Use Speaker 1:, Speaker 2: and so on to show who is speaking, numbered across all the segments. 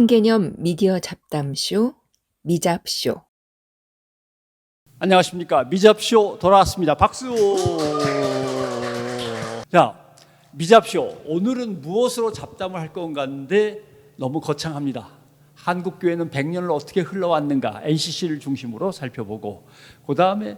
Speaker 1: 신개념 미디어 잡담쇼 미잡쇼.
Speaker 2: 안녕하십니까. 미잡쇼 돌아왔습니다. 박수! 자 미잡쇼. 오늘은 무엇으로 잡담을 할 건가 하는데 너무 거창합니다. 한국 교회는 100년을 어떻게 흘러왔는가 NCC를 중심으로 살펴보고 그 다음에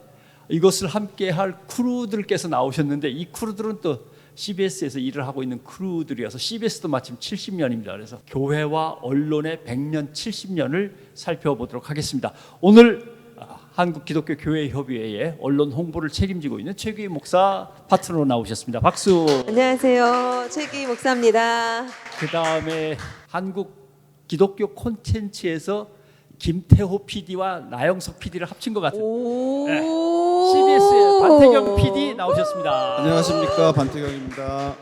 Speaker 2: 이것을 함께 할 크루들께서 나오셨는데 이 크루들은 또 CBS에서 일을 하고 있는 크루들이어서 CBS도 마침 70년입니다. 그래서 교회와 언론의 100년, 70년을 살펴보도록 하겠습니다. 오늘 아, 한국 기독교 교회 협의회의 언론 홍보를 책임지고 있는 최규희 목사 파트너로 나오셨습니다. 박수.
Speaker 3: 안녕하세요. 최기 목사입니다.
Speaker 2: 그 다음에 한국 기독교 콘텐츠에서 김태호 PD와 나영석 PD를 합친 것 같은
Speaker 3: 오.
Speaker 2: 네. CBS의 반태경 PD 나오셨습니다.
Speaker 4: 안녕하십니까 반태경입니다.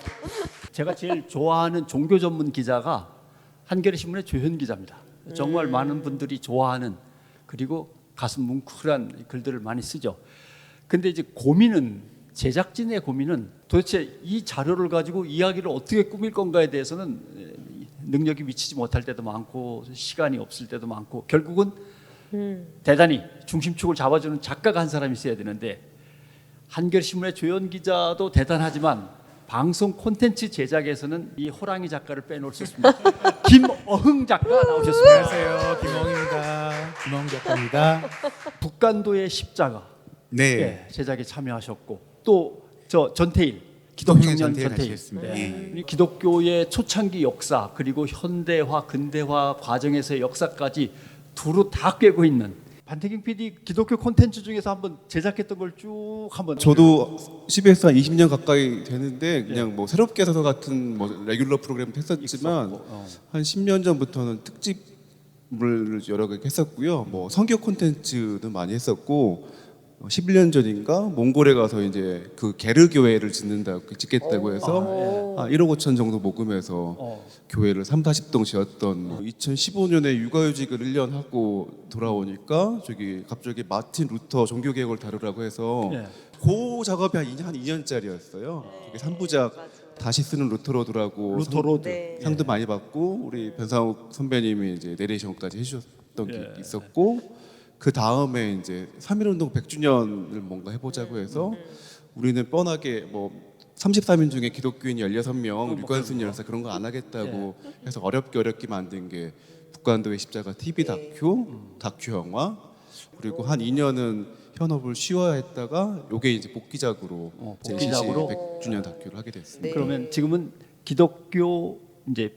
Speaker 2: 제가 제일 좋아하는 종교 전문 기자가 한겨레 신문의 조현 기자입니다. 정말 많은 분들이 좋아하는 그리고 가슴 뭉클한 글들을 많이 쓰죠. 근데 이제 고민은 제작진의 고민은 도대체 이 자료를 가지고 이야기를 어떻게 꾸밀 건가에 대해서는 능력이 미치지 못할 때도 많고 시간이 없을 때도 많고 결국은 대단히 중심축을 잡아주는 작가가 한 사람이 있어야 되는데 한겨레 신문의 조현 기자도 대단하지만 방송 콘텐츠 제작에서는 이 호랑이 작가를 빼놓을 수 없습니다. 김어흥 작가 나오셨습니다.
Speaker 5: 안녕하세요. 김홍입니다. 김홍 작가입니다.
Speaker 2: 북간도의 십자가
Speaker 5: 네.
Speaker 2: 예, 제작에 참여하셨고 또 저 전태일 기독청년
Speaker 5: 전태일
Speaker 2: 전태일
Speaker 5: 하셨습니다.
Speaker 2: 예.
Speaker 5: 예.
Speaker 2: 이 기독교의 초창기 역사 그리고 현대화 근대화 과정에서의 역사까지 두루 다 꿰고 있는 반태경 PD 기독교 콘텐츠 중에서 한번 제작했던 걸 쭉 한번
Speaker 4: 저도 CBS 한 20년 가까이 되는데 그냥 뭐 새롭게 서서 같은 뭐 레귤러 프로그램 했었지만
Speaker 2: 있었고, 어.
Speaker 4: 한 10년 전부터는 특집을 여러 개 했었고요. 뭐 성교 콘텐츠도 많이 했었고 어, 11년 전인가 몽골에 가서 이제 그 게르 교회를 짓는다고 짓겠다고 해서 한 1억 5천 정도 모금해서
Speaker 2: 어.
Speaker 4: 교회를 3, 40동 지었던 2015년에 육아휴직을 1년 하고 돌아오니까 저기 갑자기 마틴 루터 종교 개혁을 다루라고 해서
Speaker 2: 예.
Speaker 4: 그 작업이 한 2년, 한 2년짜리였어요. 그게 3부작 다시 쓰는 루터로드라고
Speaker 2: 루터 로드
Speaker 3: 네.
Speaker 4: 상, 도 많이 받고 우리 변상욱 선배님이 이제 내레이션까지 해주셨던 게
Speaker 2: 예.
Speaker 4: 있었고 그 다음에 이제 3.1운동 100주년을 뭔가 해보자고 해서 우리는 뻔하게 뭐 33인 중에 기독교인 16명 유관순 열사 그런 거 안 하겠다고 해서 어렵게 어렵게 만든 게 북한도의 십자가 TV 다큐, 다큐 영화 그리고 한 2년은 현업을 쉬어야 했다가 요게 이제 복귀작으로
Speaker 2: 어,
Speaker 4: 제
Speaker 2: 복귀작으로?
Speaker 4: 100주년 다큐를 하게 됐습니다.
Speaker 3: 네.
Speaker 2: 그러면 지금은 기독교 이제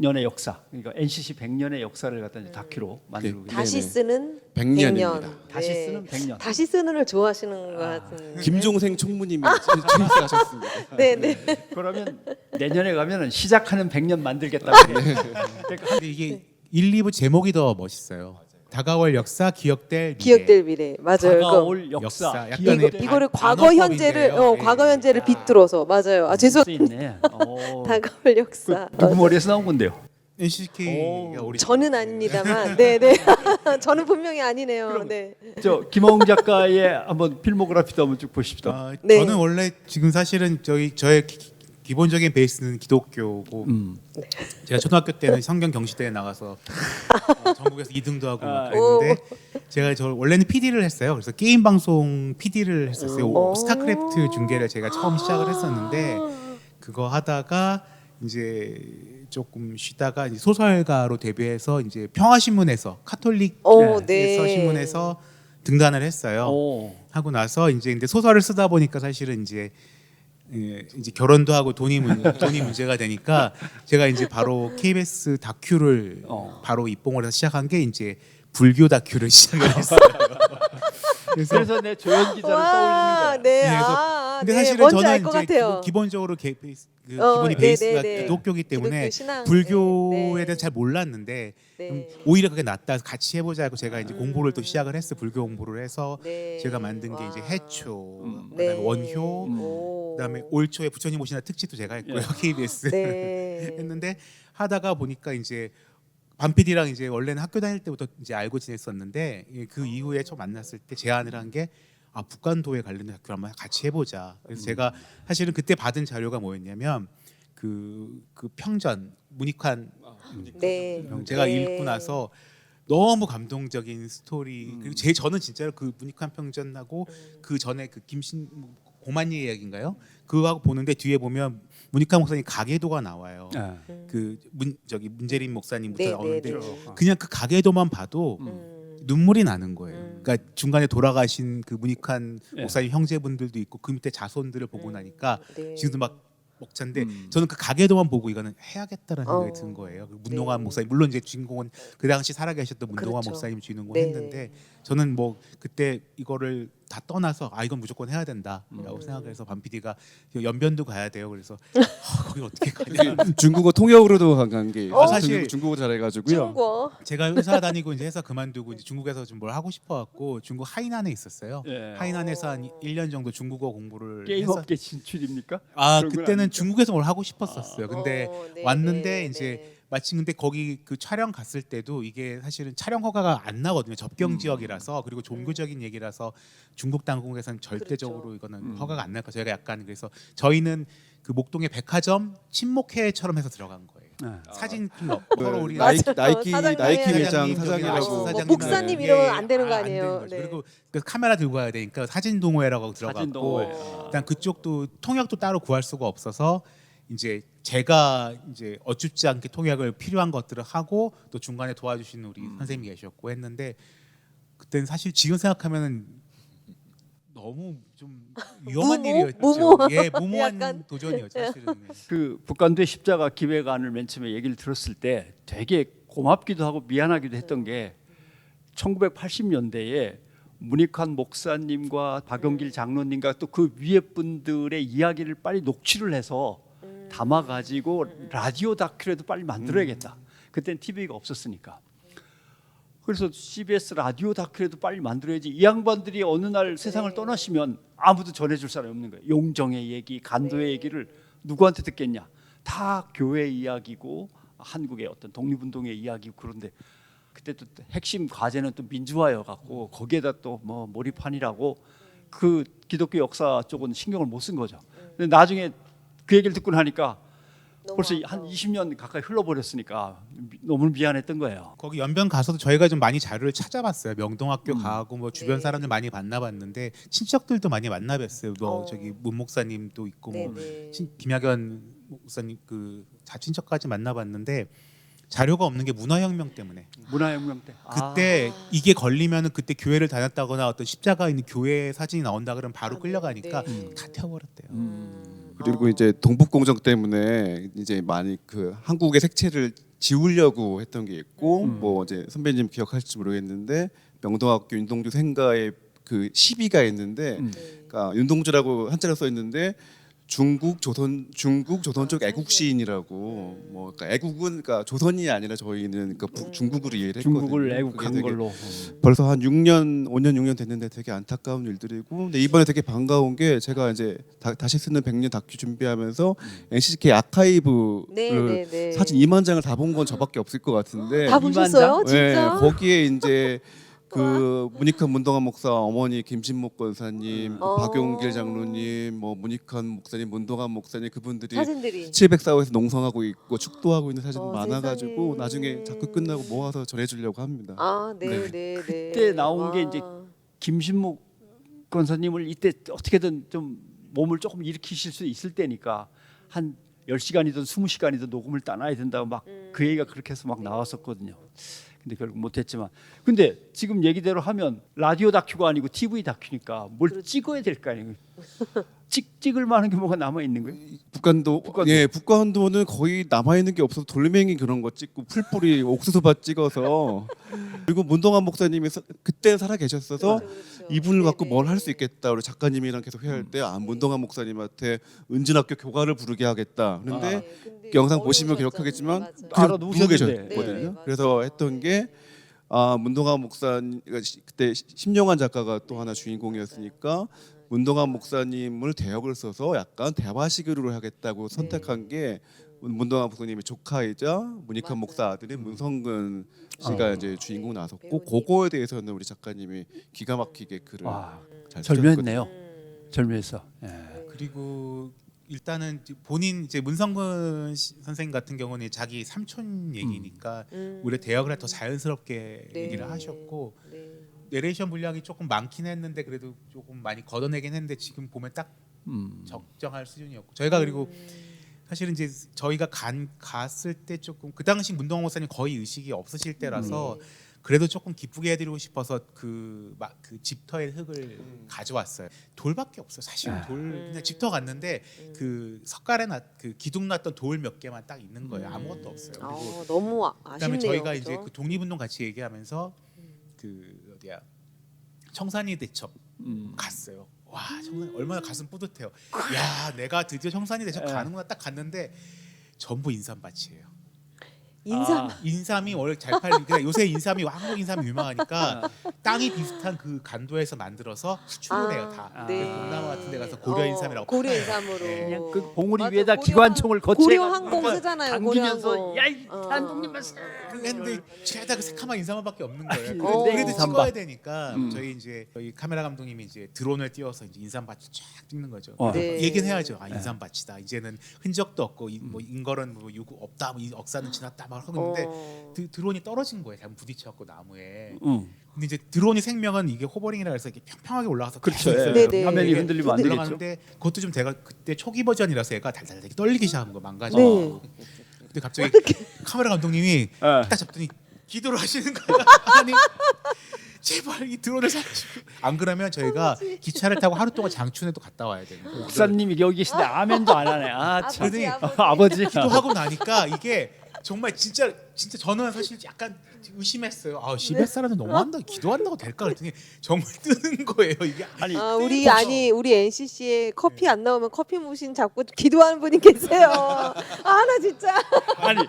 Speaker 2: 100년의 역사 그러니까 NCC 100년의 역사를 갖다 이제 다큐로 만들고 계세요.
Speaker 3: 다시
Speaker 4: 네네.
Speaker 3: 쓰는
Speaker 4: 100년입니다.
Speaker 3: 100년.
Speaker 2: 다시 쓰는 100년.
Speaker 3: 다시 쓰는을 좋아하시는 것 같은.
Speaker 4: 김종생 총무님이 주입하셨습니다.
Speaker 3: 네, 네.
Speaker 2: 그러면 내년에 가면은 시작하는 100년 만들겠다고. 그러니까
Speaker 5: 근데 이게 1, 2부 제목이 더 멋있어요. 다가올 역사 기억될 미래.
Speaker 3: 기억될 미래. 맞아요.
Speaker 2: 다가올 역사,
Speaker 5: 역사, 약간의
Speaker 3: 이거, 이거를
Speaker 5: 단-
Speaker 3: 과거
Speaker 5: 단어법인데요.
Speaker 3: 현재를 어,
Speaker 5: 예.
Speaker 3: 과거 현재를 빗들어서 맞아요. 아 죄송.
Speaker 2: 수 있네. 어.
Speaker 3: 다가올 역사.
Speaker 2: 그 누구 머리에서 나온 건데요?
Speaker 5: NCK가
Speaker 2: 오.
Speaker 5: 우리
Speaker 3: 저는 아닙니다만, 네, 네. 저는 분명히 아니네요. 네.
Speaker 2: 저 김홍 작가의 한번 필모그래피도 한번 쭉 보십시다.
Speaker 5: 아,
Speaker 3: 네.
Speaker 5: 저는 원래 지금 사실은 저희 저의 기, 기본적인 베이스는 기독교고
Speaker 2: 음.
Speaker 5: 제가 초등학교 때는 성경 경시대에 나가서 어, 전국에서 2등도 하고 막
Speaker 2: 아.
Speaker 5: 그랬는데 제가 저 원래는 PD를 했어요. 그래서 게임 방송 PD를 했었어요.
Speaker 3: 오.
Speaker 5: 스타크래프트 중계를 제가 처음 시작을 했었는데 그거 하다가 이제 조금 쉬다가 이제 소설가로 데뷔해서 이제 평화신문에서 카톨릭
Speaker 3: 어,
Speaker 5: 에서
Speaker 3: 네.
Speaker 5: 신문에서 등단을 했어요.
Speaker 2: 오.
Speaker 5: 하고 나서 이제 근데 소설을 쓰다 보니까 사실은 이제 예, 이제 결혼도 하고 돈이 문, 돈이 문제가 되니까 제가 이제 바로 KBS 다큐를
Speaker 2: 어.
Speaker 5: 바로 입봉을 해서 시작한 게 이제 불교 다큐를 시작을 했어요. 그래서
Speaker 2: 그래서 내 조연 기자를 떠올리는 거야.
Speaker 3: 네.
Speaker 5: 네, 그래서
Speaker 3: 아,
Speaker 5: 근데
Speaker 3: 네,
Speaker 5: 사실은
Speaker 3: 뭔지
Speaker 5: 저는
Speaker 3: 알것
Speaker 5: 이제
Speaker 3: 같아요.
Speaker 5: 기본, 적으로 게, 베이스, 그
Speaker 3: 어,
Speaker 5: 기본이
Speaker 3: 네,
Speaker 5: 베이스가
Speaker 3: 네, 네.
Speaker 5: 기독교기 때문에
Speaker 3: 기독교 신앙,
Speaker 5: 불교에
Speaker 3: 네, 네.
Speaker 5: 잘 몰랐는데
Speaker 3: 네.
Speaker 5: 음, 오히려 그게 낫다 같이 해보자 하고 제가 이제 공부를 또 시작을 했어요. 불교 공부를 해서
Speaker 3: 네.
Speaker 5: 제가 만든 게
Speaker 3: 와.
Speaker 5: 이제 해초,
Speaker 2: 음.
Speaker 5: 그다음에
Speaker 3: 네.
Speaker 5: 원효,
Speaker 3: 오.
Speaker 5: 그다음에 올 초에 부처님 오시나 특집도 제가 했고요.
Speaker 2: 예.
Speaker 5: KBS
Speaker 3: 네.
Speaker 5: 했는데 하다가 보니까 이제 반피디랑 이제 원래는 학교 다닐 때부터 이제 알고 지냈었는데 예, 그 이후에 처음 만났을 때 제안을 한 게 아, 북한도에 관련된 다큐를 한번 같이 해보자. 그래서 제가 사실은 그때 받은 자료가 뭐였냐면 그, 그 평전 문익환
Speaker 3: 네.
Speaker 5: 제가
Speaker 3: 네.
Speaker 5: 읽고 나서 너무 감동적인 스토리 그리고 제 저는 진짜로 그 문익환 평전하고 그 전에 그 김신 고만리 이야기인가요? 그거하고 보는데 뒤에 보면 문익환 목사님 가계도가 나와요.
Speaker 2: 예.
Speaker 5: 그문 저기 문재린 목사님부터
Speaker 3: 네,
Speaker 5: 나오는데
Speaker 3: 네, 네.
Speaker 5: 그냥 그 가계도만 봐도
Speaker 3: 음.
Speaker 5: 눈물이 나는 거예요.
Speaker 3: 음.
Speaker 5: 그러니까 중간에 돌아가신 그 문익환
Speaker 2: 예.
Speaker 5: 목사님 형제분들도 있고 그 밑에 자손들을 보고 나니까
Speaker 3: 네.
Speaker 5: 지금도 막 먹자인데
Speaker 2: 음.
Speaker 5: 저는 그 가게도만 보고 이거는 해야겠다라는 생각이
Speaker 3: 어.
Speaker 5: 드는 거예요. 그 문동환
Speaker 3: 네.
Speaker 5: 목사님 물론 이제 주인공은 그 당시 살아계셨던 문동환
Speaker 3: 그렇죠.
Speaker 5: 목사님 주인공을
Speaker 3: 네.
Speaker 5: 했는데 저는 뭐 그때 이거를 다 떠나서 아 이건 무조건 해야 된다라고
Speaker 3: 음.
Speaker 5: 생각해서 반 PD가 연변도 가야 돼요. 그래서 아, 거기 어떻게 가냐.
Speaker 4: 중국어 통역으로도 간 게
Speaker 3: 어?
Speaker 5: 사실
Speaker 4: 중국어 잘해가지고요.
Speaker 3: 중국어.
Speaker 5: 제가 회사 다니고 이제 회사 그만두고 이제 중국에서 좀 뭘 하고 싶어 갖고 중국 하이난에 있었어요.
Speaker 2: 예.
Speaker 5: 하이난에서 한 1년 정도 중국어 공부를
Speaker 2: 게임
Speaker 5: 했었
Speaker 2: 업계 진출입니까?
Speaker 5: 아
Speaker 2: 그런 건
Speaker 5: 그때는
Speaker 2: 아니죠?
Speaker 5: 중국에서 뭘 하고 싶었었어요. 근데
Speaker 3: 어, 네,
Speaker 5: 왔는데
Speaker 3: 네,
Speaker 5: 이제
Speaker 3: 네.
Speaker 5: 마침 근데 거기 그 촬영 갔을 때도 이게 사실은 촬영 허가가 안 나거든요. 접경
Speaker 2: 음.
Speaker 5: 지역이라서 그리고 종교적인 얘기라서 중국 당국에서는 절대적으로
Speaker 3: 그렇죠.
Speaker 5: 이거는
Speaker 2: 음.
Speaker 5: 허가가 안 나니까 저희가 약간 그래서 저희는 그 목동의 백화점 친목회처럼 해서 들어간 거예요.
Speaker 2: 예.
Speaker 5: 사진 좀 넣-
Speaker 4: 그
Speaker 5: 서로 우리
Speaker 4: 나이키
Speaker 3: 맞아요.
Speaker 4: 나이키
Speaker 3: 사장님
Speaker 4: 나이키
Speaker 5: 되는
Speaker 4: 사장이라고
Speaker 5: 뭐
Speaker 3: 목사님
Speaker 5: 예,
Speaker 3: 이러면 안 되는 거
Speaker 5: 아, 안
Speaker 3: 아니에요? 네.
Speaker 5: 그리고 그 카메라 들고 가야 되니까 사진 동호회라고
Speaker 2: 사진
Speaker 5: 들어갔고
Speaker 2: 동호회.
Speaker 3: 어.
Speaker 5: 일단 그쪽도 통역도 따로 구할 수가 없어서 이제 제가 이제 어줍지 않게 통역을 필요한 것들을 하고 또 중간에 도와주시는 우리
Speaker 3: 음.
Speaker 5: 선생님이 계셨고 했는데 그때는 사실 지금 생각하면은 너무 좀 위험한
Speaker 3: 무모?
Speaker 5: 일이었죠.
Speaker 3: 무모?
Speaker 5: 예, 무모한
Speaker 3: 약간.
Speaker 5: 도전이었죠. 사실은.
Speaker 2: 그 북한도의 십자가 기획안을 맨 처음에 얘기를 들었을 때 되게 고맙기도 하고 미안하기도 했던 게 1980년대에 문익환 목사님과 박영길 장로님과 또 그 위에 분들의 이야기를 빨리 녹취를 해서 담아 가지고 라디오 다큐라도 빨리 만들어야겠다. 그땐 TV가 없었으니까. 그래서 CBS 라디오 다큐라도 빨리 만들어야지. 이 양반들이 어느 날 세상을 떠나시면 아무도 전해줄 사람이 없는 거예요. 용정의 얘기, 간도의 얘기를 누구한테 듣겠냐? 다 교회 이야기고 한국의 어떤 독립운동의 이야기고 그런데 그때 또 핵심 과제는 또 민주화여 갖고 거기에다 또 뭐 몰입한이라고 그 기독교 역사 쪽은 신경을 못 쓴 거죠. 근데 나중에 그 얘기를 듣고 나니까 벌써. 한 20년 가까이 흘러버렸으니까 미- 너무 미안했던 거예요.
Speaker 5: 거기 연변 가서도 저희가 좀 많이 자료를 찾아봤어요. 명동학교
Speaker 2: 음.
Speaker 5: 가고 뭐 주변
Speaker 3: 네.
Speaker 5: 사람들 많이 만나봤는데 친척들도 많이 만나뵀어요. 뭐
Speaker 3: 어.
Speaker 5: 저기 문 목사님도 있고 뭐
Speaker 3: 네네.
Speaker 5: 친, 김학연 목사님 그 자친척까지 만나봤는데 자료가 없는 게 문화혁명 때문에
Speaker 2: 문화혁명 때.
Speaker 5: 그때
Speaker 3: 아.
Speaker 5: 이게 걸리면은 그때 교회를 다녔다거나 어떤 십자가 있는 교회 사진이 나온다 그러면 바로
Speaker 3: 아, 네,
Speaker 5: 끌려가니까
Speaker 3: 네.
Speaker 5: 다 태워버렸대요.
Speaker 3: 음.
Speaker 4: 그리고
Speaker 3: 어.
Speaker 4: 이제 동북 공정 때문에 이제 많이 그 한국의 색채를 지우려고 했던 게 있고
Speaker 2: 음.
Speaker 4: 뭐 이제 선배님 기억하실지 모르겠는데 명동학교 윤동주 생가에 그 시비가 있는데
Speaker 2: 음.
Speaker 3: 네.
Speaker 4: 그러니까 윤동주라고 한자로 써 있는데 중국 조선 중국 조선 쪽
Speaker 3: 아,
Speaker 4: 애국 시인이라고 뭐 그러니까 애국은 그러니까 조선이 아니라 저희는 그러니까 북- 중국으로 이해를 했거든요.
Speaker 2: 중국을
Speaker 4: 그게
Speaker 2: 애국한
Speaker 4: 되게
Speaker 2: 걸로.
Speaker 4: 벌써 한 6년, 5년, 6년 됐는데 되게 안타까운 일들이고 근데 이번에 되게 반가운 게 제가 이제 다, 시 쓰는 100년 다큐 준비하면서 NCK 아카이브를
Speaker 3: 네, 네, 네.
Speaker 4: 사진 2만 장을 다 본 건 저밖에 없을 것 같은데
Speaker 3: 다 보셨어요?
Speaker 4: 네,
Speaker 3: 진짜?
Speaker 4: 거기에 이제 그 문익환 문동환 목사 어머니 김신목 권사님, 그
Speaker 3: 어.
Speaker 4: 박용길 장로님, 뭐 문익환 목사님, 문동환 목사님 그분들이
Speaker 3: 사진들이
Speaker 4: 704호에서 농성하고 있고 축도하고 있는 사진
Speaker 3: 어,
Speaker 4: 많아가지고
Speaker 3: 세상에.
Speaker 4: 나중에 자꾸 끝나고 모아서 전해주려고 합니다.
Speaker 3: 아, 네,
Speaker 4: 네.
Speaker 3: 네, 네.
Speaker 2: 그때 나온 게 이제
Speaker 3: 와.
Speaker 2: 김신목 권사님을 이때 어떻게든 좀 몸을 조금 일으키실 수 있을 때니까 한 10시간이든 20시간이든 녹음을 따놔야 된다고 막 그 얘기가 그렇게 해서 막 나왔었거든요. 근데 결국 못했지만 근데 지금 얘기대로 하면 라디오 다큐가 아니고 TV 다큐니까 뭘
Speaker 3: 그렇죠.
Speaker 2: 찍어야 될 거 아니에요. 찍 찍을 만한 게 뭐가 남아 있는 거예요?
Speaker 4: 북한도,
Speaker 2: 북한도.
Speaker 4: 예 북한도는 거의 남아 있는 게 없어서 돌멩이 그런 거 찍고 풀뿌리 옥수수밭 찍어서 그리고 문동환 목사님이 서- 그때 살아 계셨어서
Speaker 3: 그렇죠, 그렇죠.
Speaker 4: 이분을 갖고
Speaker 3: 네네.
Speaker 4: 뭘할 수 있겠다 우리 작가님이랑 계속 회의할 때 아 문동환 목사님한테 은진학교 교가를 부르게 하겠다 그런데
Speaker 3: 네, 근데
Speaker 4: 영상 보시면. 기억하겠지만. 그냥
Speaker 2: 알아두셨는데.
Speaker 4: 누워 계셨거든요.
Speaker 3: 네,
Speaker 4: 그래서 했던 게 아, 문동환 목사님 그러니까 시- 그때 시- 심영환 작가가 또 하나 주인공이었으니까 문동환 목사님을 대역을 써서 약간 대화식으로 하겠다고 선택한 게 문동환 목사님의 조카이자 문익환. 목사 아들인 문성근 씨가
Speaker 2: 어.
Speaker 4: 이제 주인공 나섰고. 그거에 대해서는 우리 작가님이 기가 막히게 글을 와잘
Speaker 2: 절묘했네요.
Speaker 3: 음.
Speaker 2: 절묘해서. 예.
Speaker 5: 그리고 일단은 본인 이제 문성근 씨- 선생님 같은 경우는 자기 삼촌 얘기니까
Speaker 3: 음.
Speaker 5: 오히려 대역을 더 자연스럽게
Speaker 3: 네.
Speaker 5: 얘기를 하셨고
Speaker 3: 네.
Speaker 5: 내레이션 분량이 조금 많긴 했는데 그래도 조금 많이 걷어내긴 했는데 지금 보면 딱
Speaker 2: 음.
Speaker 5: 적정할 수준이었고 저희가 그리고
Speaker 3: 음.
Speaker 5: 사실은 이제 저희가 간 갔을 때 조금 그 당시 문동원 목사님 거의 의식이 없으실 때라서
Speaker 3: 네.
Speaker 5: 그래도 조금 기쁘게 해드리고 싶어서 그 막 그 집터의 흙을 가져왔어요. 돌밖에 없어요. 사실
Speaker 2: 아.
Speaker 5: 돌
Speaker 3: 음.
Speaker 5: 그냥 집터 갔는데 그 석가래 놨그 기둥 놨던 돌 몇 개만 딱 있는 거예요.
Speaker 3: 음.
Speaker 5: 아무것도 없어요. 그리고
Speaker 3: 아, 너무 아,
Speaker 5: 그다음에
Speaker 3: 아쉽네요.
Speaker 5: 저희가
Speaker 3: 그죠?
Speaker 5: 이제 그 독립운동 같이 얘기하면서
Speaker 3: 음.
Speaker 5: 그 어디야 청산리 대첩
Speaker 2: 음.
Speaker 5: 갔어요. 와 청산 얼마나 가슴 뿌듯해요. 야 내가 드디어 청산리 대첩
Speaker 2: 예.
Speaker 5: 가는구나 딱 갔는데 전부 인삼밭이에요.
Speaker 3: 인삼
Speaker 2: 아.
Speaker 5: 인삼이 원래 잘 팔리니까 요새 인삼이 한국 인삼이 유명하니까
Speaker 2: 아.
Speaker 5: 땅이 비슷한 그 간도에서 만들어서 수출을 해요 다.
Speaker 2: 아.
Speaker 3: 네.
Speaker 5: 동남아 같은 데 가서 고려 인삼이라고
Speaker 3: 고려
Speaker 5: 팔아요.
Speaker 3: 인삼으로
Speaker 5: 네.
Speaker 2: 그냥 그 봉우리
Speaker 3: 맞아,
Speaker 2: 위에다
Speaker 3: 고려
Speaker 2: 기관총을
Speaker 3: 항-
Speaker 2: 거치해
Speaker 3: 고려 항공 쓰잖아요.
Speaker 2: 당기면서
Speaker 3: 항공.
Speaker 2: 야이
Speaker 3: 어.
Speaker 2: 한국님만
Speaker 5: 근데 죄다 그 새카만 인삼밖에 없는 거예요.
Speaker 3: 어.
Speaker 5: 그래도 찍어야
Speaker 2: 인삼밭.
Speaker 5: 되니까
Speaker 2: 음.
Speaker 5: 저희 이제 저희 카메라 감독님이 이제 드론을 띄워서 이제 인삼밭을 쫙 찍는 거죠.
Speaker 2: 어.
Speaker 3: 네.
Speaker 5: 얘기는 해야죠. 아 인삼밭이다. 이제는 흔적도 없고 이, 뭐 인걸은 뭐 유구 없다. 뭐 이 억사는 지났다 막 하고 있는데
Speaker 3: 어.
Speaker 5: 드, 드론이 떨어진 거예요. 잘못 부딪혀갖고 나무에.
Speaker 2: 응.
Speaker 5: 근데 이제 드론이 생명은 이게 호버링이라 해서 이렇게 평평하게 올라가서
Speaker 2: 그렇죠.
Speaker 5: 계속 있어요.
Speaker 3: 네, 네.
Speaker 2: 화면이
Speaker 5: 이게
Speaker 2: 흔들리면 안 되겠죠.
Speaker 5: 올라가는데 그것도 좀 제가 그때 초기 버전이라서 얘가 달달달 떨리기 시작한 거 망가져.
Speaker 3: 네.
Speaker 5: 근데 갑자기 카메라 감독님이
Speaker 2: 예.
Speaker 5: 딱 잡더니 기도를 하시는 거야. 아니 제발 이 드론을 살려주고 안 그러면 저희가 기차를 타고 하루 동안 장춘에도 갔다 와야 되는 거예요.
Speaker 2: 목사님이 여기 계신데 아멘도 안 하네. 아 참.
Speaker 3: 아버지, 아버지.
Speaker 2: 아버지.
Speaker 5: 기도하고 나니까 이게 정말 진짜 진짜 저는 사실 약간 의심했어요. 아 시베 사람은 너무한다. 기도한다고 될까 그랬더니 정말 뜨는 거예요. 이게
Speaker 2: 아니
Speaker 3: 아, 우리 아니 우리 NCC에 커피 안 나오면 커피 무신 잡고 기도하는 분이 계세요. 아 나 진짜
Speaker 2: 아니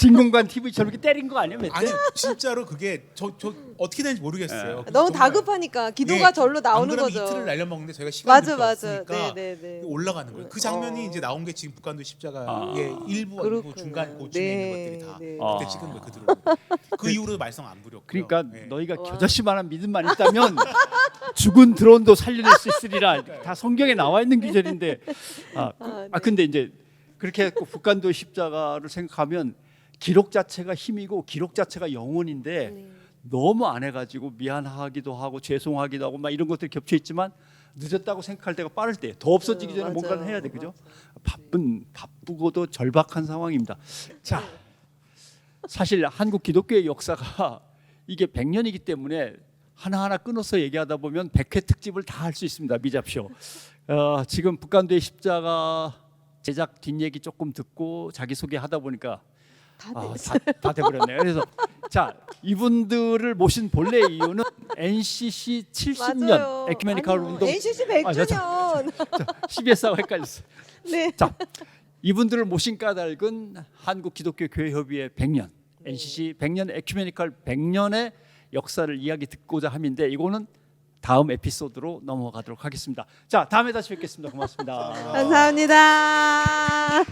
Speaker 2: 진공관 TV처럼 이렇게 때린 거 아니야? 몇 대?
Speaker 5: 아니 진짜로 그게 저 저 어떻게 되는지 모르겠어요.
Speaker 3: 너무
Speaker 5: 정말
Speaker 3: 다급하니까 기도가
Speaker 5: 예,
Speaker 3: 절로 나오는
Speaker 5: 안 그러면
Speaker 3: 거죠.
Speaker 5: 이틀을 날려 먹는데 저희가 시간이
Speaker 3: 맞아
Speaker 5: 그렇게
Speaker 3: 맞아.
Speaker 5: 없으니까
Speaker 3: 네 네 네.
Speaker 5: 올라가는 거예요. 그 장면이
Speaker 3: 어.
Speaker 5: 이제 나온 게 지금 북한도 십자가의
Speaker 2: 아.
Speaker 5: 일부 아니고
Speaker 3: 그렇구나.
Speaker 5: 중간 고층에
Speaker 3: 네,
Speaker 5: 있는 것들이 다
Speaker 3: 네.
Speaker 2: 아.
Speaker 5: 그때 찍은 거예요. 그 드론. 그 이후로 말썽 안 부렸고요.
Speaker 2: 그러니까
Speaker 5: 예.
Speaker 2: 너희가
Speaker 3: 와.
Speaker 2: 겨자씨만한 믿음만 있다면 죽은 드론도 살려낼 수 있으리라 다 성경에 나와 있는 기절인데 아, 그,
Speaker 3: 아,
Speaker 2: 아 근데 이제 그렇게 했고 북한도 십자가를 생각하면 기록 자체가 힘이고 기록 자체가 영혼인데
Speaker 3: 네.
Speaker 2: 너무 안 해가지고 미안하기도 하고 죄송하기도 하고 막 이런 것들이 겹쳐 있지만 늦었다고 생각할 때가 빠를 때 더 없어지기 전에
Speaker 3: 음,
Speaker 2: 뭔가를. 해야 돼 그죠? 바쁜 바쁘고도 절박한 상황입니다. 자 사실 한국 기독교의 역사가 이게 100년이기 때문에 하나하나 끊어서 얘기하다 보면 100회 특집을 다 할 수 있습니다. 미잡쇼. 어, 지금 북한도의 십자가 제작 뒷얘기 조금 듣고 자기 소개하다 보니까
Speaker 3: 다
Speaker 2: 아. 다, 다 돼버렸네요. 그래서 자 이분들을 모신 본래 이유는 NCC 70년
Speaker 3: 맞아요.
Speaker 2: 에큐메니컬 운동
Speaker 3: NCC
Speaker 2: 아, 저,
Speaker 3: 100주년.
Speaker 2: CBS하고 헷갈렸어요.
Speaker 3: 네.
Speaker 2: 자 이분들을 모신 까닭은 한국 기독교 교회 협의회 100년 NCC 100년 에큐메니컬 100년의 역사를 이야기 듣고자 함인데 이거는 다음 에피소드로 넘어가도록 하겠습니다. 자 다음에 다시 뵙겠습니다. 고맙습니다.
Speaker 3: 감사합니다.